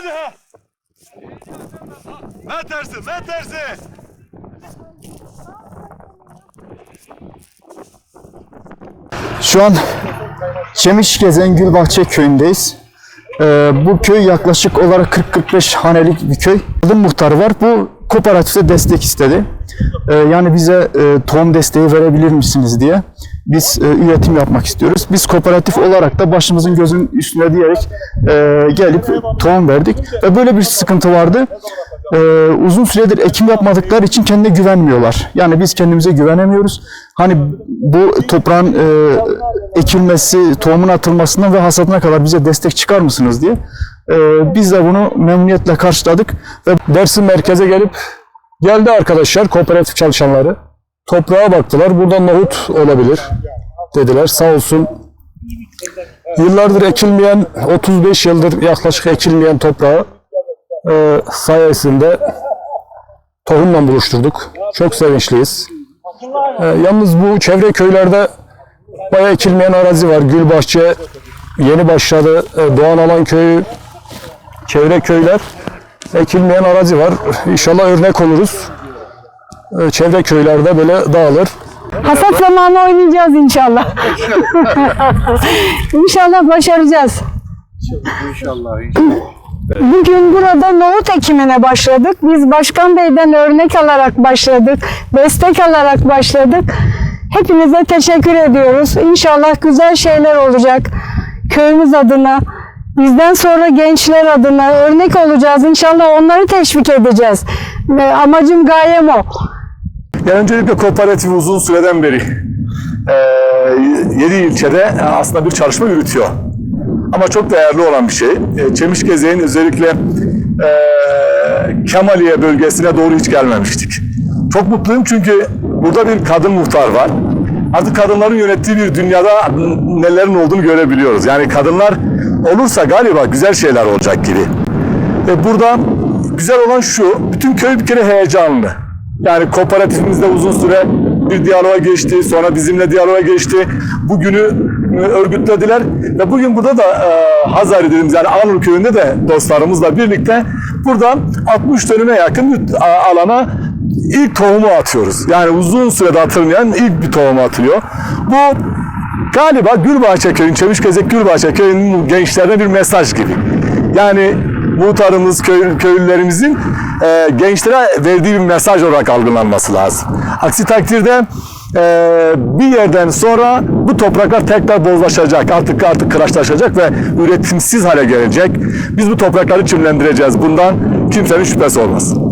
Hadi ha. Ne tersi, ne tersi. Şu an Çemişgezen Gülbahçe köyündeyiz. Ee, bu köy yaklaşık olarak 40-45 hanelik bir köy. Adım muhtarı var. Bu kooperatifte destek istedi. Ee, yani bize e, tohum desteği verebilir misiniz diye. Biz e, üretim yapmak istiyoruz. Biz kooperatif olarak da başımızın gözün üstüne diyerek e, gelip tohum verdik. Ve böyle bir sıkıntı vardı. Ee, uzun süredir ekim yapmadıkları için kendine güvenmiyorlar. Yani biz kendimize güvenemiyoruz. Hani bu toprağın e, ekilmesi, tohumun atılmasından ve hasadına kadar bize destek çıkar mısınız diye. Ee, biz de bunu memnuniyetle karşıladık ve Dersim merkeze gelip geldi arkadaşlar kooperatif çalışanları. Toprağa baktılar. Burada nohut olabilir dediler. Sağ olsun. Yıllardır ekilmeyen, 35 yıldır yaklaşık ekilmeyen toprağı e, sayesinde tohumla buluşturduk. Çok sevinçliyiz. E, yalnız bu çevre köylerde bayağı ekilmeyen arazi var. Gülbahçe yeni başladı. E, Doğan Alan Köyü, çevre köyler ekilmeyen arazi var. İnşallah örnek oluruz. Ee, Çevre köylerde böyle dağılır. Hasat zamanı oynayacağız inşallah. inşallah başaracağız. Bugün burada nohut ekimine başladık. Biz Başkan Bey'den örnek alarak başladık. Destek alarak başladık. Hepinize teşekkür ediyoruz. İnşallah güzel şeyler olacak. Köyümüz adına, bizden sonra gençler adına örnek olacağız. İnşallah onları teşvik edeceğiz. Ve amacım gayem o. Yani öncelikle kooperatif uzun süreden beri 7 ilçede aslında bir çalışma yürütüyor. Ama çok değerli olan bir şey. E, Çemişgeze'nin özellikle e, Kemaliye bölgesine doğru hiç gelmemiştik. Çok mutluyum çünkü burada bir kadın muhtar var. Artık kadınların yönettiği bir dünyada nelerin olduğunu görebiliyoruz. Yani kadınlar olursa galiba güzel şeyler olacak gibi. Ve burada güzel olan şu, bütün köy bir kere heyecanlı. Yani kooperatifimizde uzun süre bir diyaloğa geçti, sonra bizimle diyaloğa geçti. Bugünü e, örgütlediler ve bugün burada da e, Hazari dediğimiz yani Anur köyünde de dostlarımızla birlikte burada 60 dönüme yakın bir a- alana ilk tohumu atıyoruz. Yani uzun sürede atılmayan ilk bir tohumu atılıyor. Bu galiba Gülbahçe Köyü'nün, Çemişgezek Gülbahçe Köyü'nün gençlerine bir mesaj gibi. Yani muhtarımız, köy, köylülerimizin e, gençlere verdiği bir mesaj olarak algılanması lazım. Aksi takdirde e, bir yerden sonra bu topraklar tekrar bozlaşacak, artık artık kıraçlaşacak ve üretimsiz hale gelecek. Biz bu toprakları çimlendireceğiz. Bundan kimsenin şüphesi olmasın.